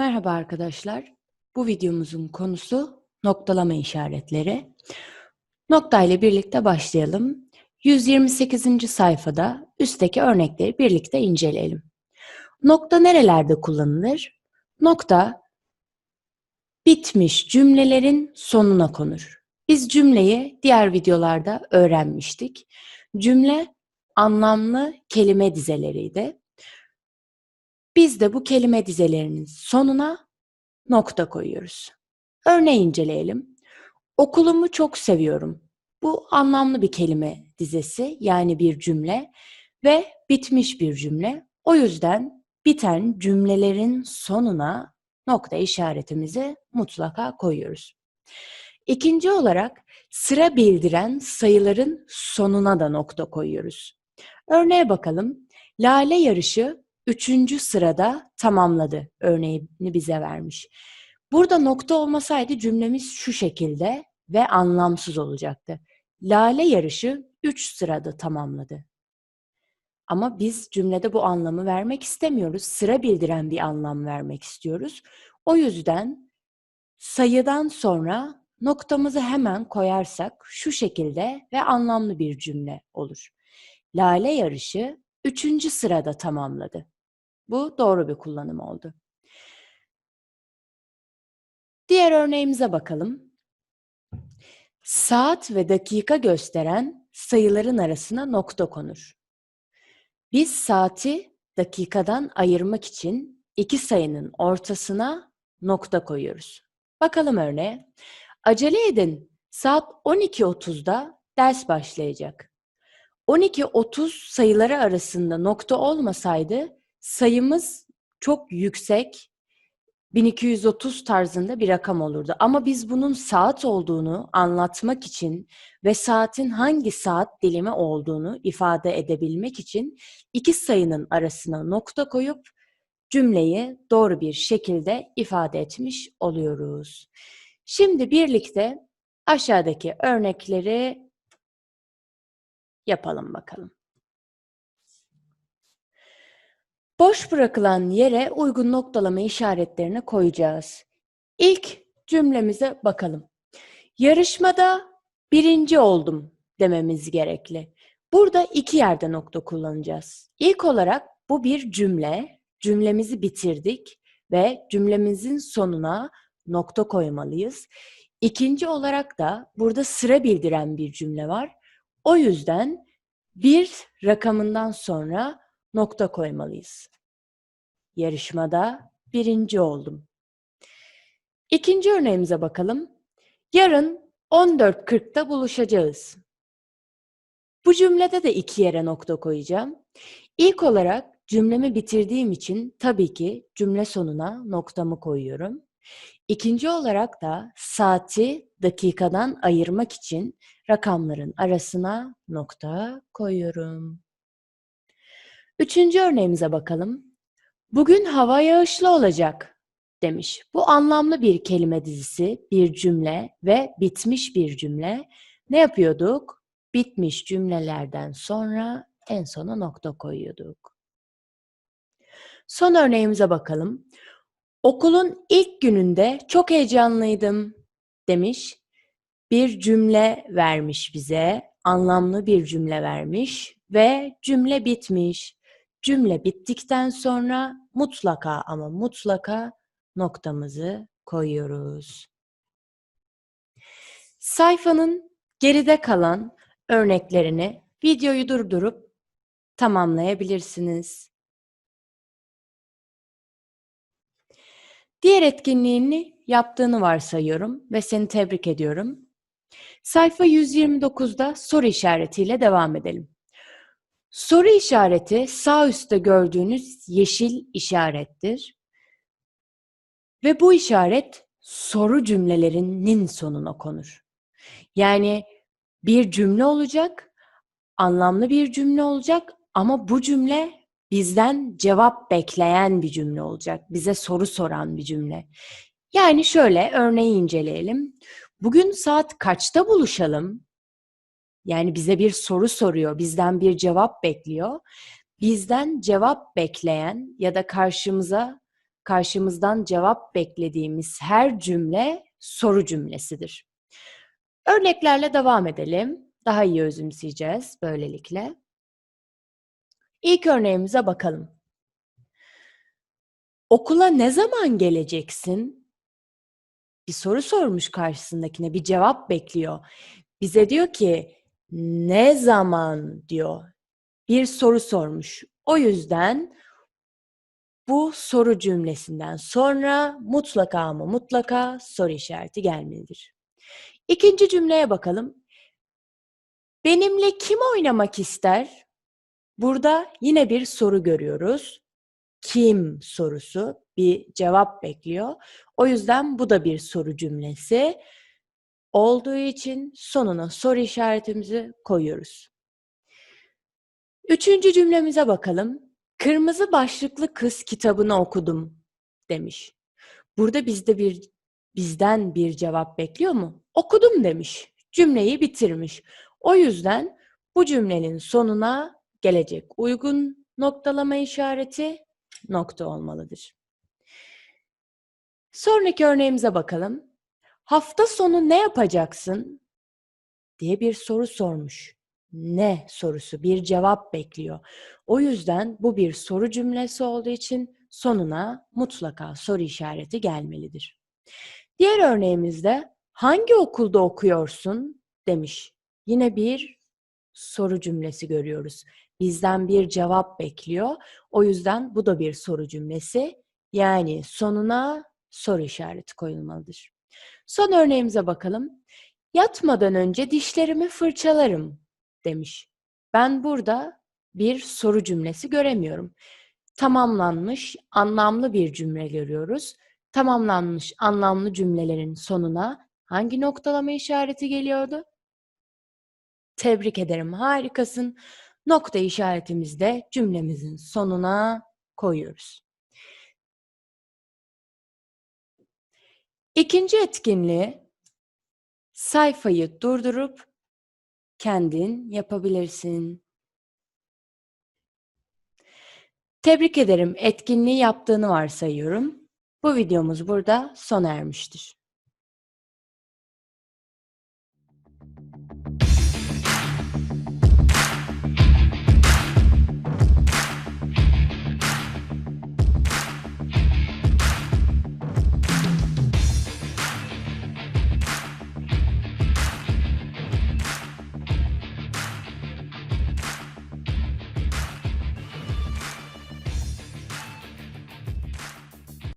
Merhaba arkadaşlar. Bu videomuzun konusu noktalama işaretleri. Nokta ile birlikte başlayalım. 128. sayfada üstteki örnekleri birlikte inceleyelim. Nokta nerelerde kullanılır? Nokta bitmiş cümlelerin sonuna konur. Biz cümleyi diğer videolarda öğrenmiştik. Cümle anlamlı kelime dizeleriydi. Biz de bu kelime dizelerinin sonuna nokta koyuyoruz. Örneği inceleyelim. Okulumu çok seviyorum. Bu anlamlı bir kelime dizesi yani bir cümle ve bitmiş bir cümle. O yüzden biten cümlelerin sonuna nokta işaretimizi mutlaka koyuyoruz. İkinci olarak sıra bildiren sayıların sonuna da nokta koyuyoruz. Örneğe bakalım. Lale yarışı üçüncü sırada tamamladı örneğini bize vermiş. Burada nokta olmasaydı cümlemiz şu şekilde ve anlamsız olacaktı. Lale yarışı üç sırada tamamladı. Ama biz cümlede bu anlamı vermek istemiyoruz. Sıra bildiren bir anlam vermek istiyoruz. O yüzden sayıdan sonra noktamızı hemen koyarsak şu şekilde ve anlamlı bir cümle olur. Lale yarışı üçüncü sırada tamamladı. Bu doğru bir kullanım oldu. Diğer örneğimize bakalım. Saat ve dakika gösteren sayıların arasına nokta konur. Biz saati dakikadan ayırmak için iki sayının ortasına nokta koyuyoruz. Bakalım örneğe. Acele edin. Saat 12.30'da ders başlayacak. 12-30 sayıları arasında nokta olmasaydı sayımız çok yüksek, 1230 tarzında bir rakam olurdu. Ama biz bunun saat olduğunu anlatmak için ve saatin hangi saat dilimi olduğunu ifade edebilmek için iki sayının arasına nokta koyup cümleyi doğru bir şekilde ifade etmiş oluyoruz. Şimdi birlikte aşağıdaki örnekleri yapalım bakalım. Boş bırakılan yere uygun noktalama işaretlerini koyacağız. İlk cümlemize bakalım. Yarışmada birinci oldum dememiz gerekli. Burada iki yerde nokta kullanacağız. İlk olarak bu bir cümle. Cümlemizi bitirdik ve cümlemizin sonuna nokta koymalıyız. İkinci olarak da burada sıra bildiren bir cümle var. O yüzden bir rakamından sonra nokta koymalıyız. Yarışmada birinci oldum. İkinci örneğimize bakalım. Yarın 14.40'da buluşacağız. Bu cümlede de iki yere nokta koyacağım. İlk olarak cümlemi bitirdiğim için tabii ki cümle sonuna noktamı koyuyorum. İkinci olarak da saati dakikadan ayırmak için rakamların arasına nokta koyuyorum. Üçüncü örneğimize bakalım. Bugün hava yağışlı olacak demiş. Bu anlamlı bir kelime dizisi, bir cümle ve bitmiş bir cümle. Ne yapıyorduk? Bitmiş cümlelerden sonra en sona nokta koyuyorduk. Son örneğimize bakalım. Okulun ilk gününde çok heyecanlıydım demiş. Bir cümle vermiş bize, anlamlı bir cümle vermiş ve cümle bitmiş. Cümle bittikten sonra mutlaka ama mutlaka noktamızı koyuyoruz. Sayfanın geride kalan örneklerini videoyu durdurup tamamlayabilirsiniz. Diğer etkinliğini yaptığını varsayıyorum ve seni tebrik ediyorum. Sayfa 129'da soru işaretiyle devam edelim. Soru işareti sağ üstte gördüğünüz yeşil işarettir. Ve bu işaret soru cümlelerinin sonuna konur. Yani bir cümle olacak, anlamlı bir cümle olacak ama bu cümle bizden cevap bekleyen bir cümle olacak. Bize soru soran bir cümle. Yani şöyle örneği inceleyelim. Bugün saat kaçta buluşalım? Yani bize bir soru soruyor, bizden bir cevap bekliyor. Bizden cevap bekleyen ya da karşımıza karşımızdan cevap beklediğimiz her cümle soru cümlesidir. Örneklerle devam edelim. Daha iyi özümseyeceğiz böylelikle. İlk örneğimize bakalım. Okula ne zaman geleceksin? Bir soru sormuş karşısındakine, bir cevap bekliyor. Bize diyor ki ne zaman diyor. Bir soru sormuş. O yüzden bu soru cümlesinden sonra mutlaka ama mutlaka soru işareti gelmelidir. İkinci cümleye bakalım. Benimle kim oynamak ister? Burada yine bir soru görüyoruz. Kim sorusu bir cevap bekliyor. O yüzden bu da bir soru cümlesi olduğu için sonuna soru işaretimizi koyuyoruz. Üçüncü cümlemize bakalım. Kırmızı başlıklı kız kitabını okudum demiş. Burada bizde bir bizden bir cevap bekliyor mu? Okudum demiş. Cümleyi bitirmiş. O yüzden bu cümlenin sonuna gelecek uygun noktalama işareti nokta olmalıdır. Sonraki örneğimize bakalım. Hafta sonu ne yapacaksın? diye bir soru sormuş. Ne sorusu bir cevap bekliyor. O yüzden bu bir soru cümlesi olduğu için sonuna mutlaka soru işareti gelmelidir. Diğer örneğimizde hangi okulda okuyorsun demiş. Yine bir soru cümlesi görüyoruz. Bizden bir cevap bekliyor. O yüzden bu da bir soru cümlesi. Yani sonuna soru işareti koyulmalıdır. Son örneğimize bakalım. Yatmadan önce dişlerimi fırçalarım demiş. Ben burada bir soru cümlesi göremiyorum. Tamamlanmış, anlamlı bir cümle görüyoruz. Tamamlanmış, anlamlı cümlelerin sonuna hangi noktalama işareti geliyordu? Tebrik ederim, harikasın. Nokta işaretimizi de cümlemizin sonuna koyuyoruz. İkinci etkinliği sayfayı durdurup kendin yapabilirsin. Tebrik ederim. Etkinliği yaptığını varsayıyorum. Bu videomuz burada sona ermiştir.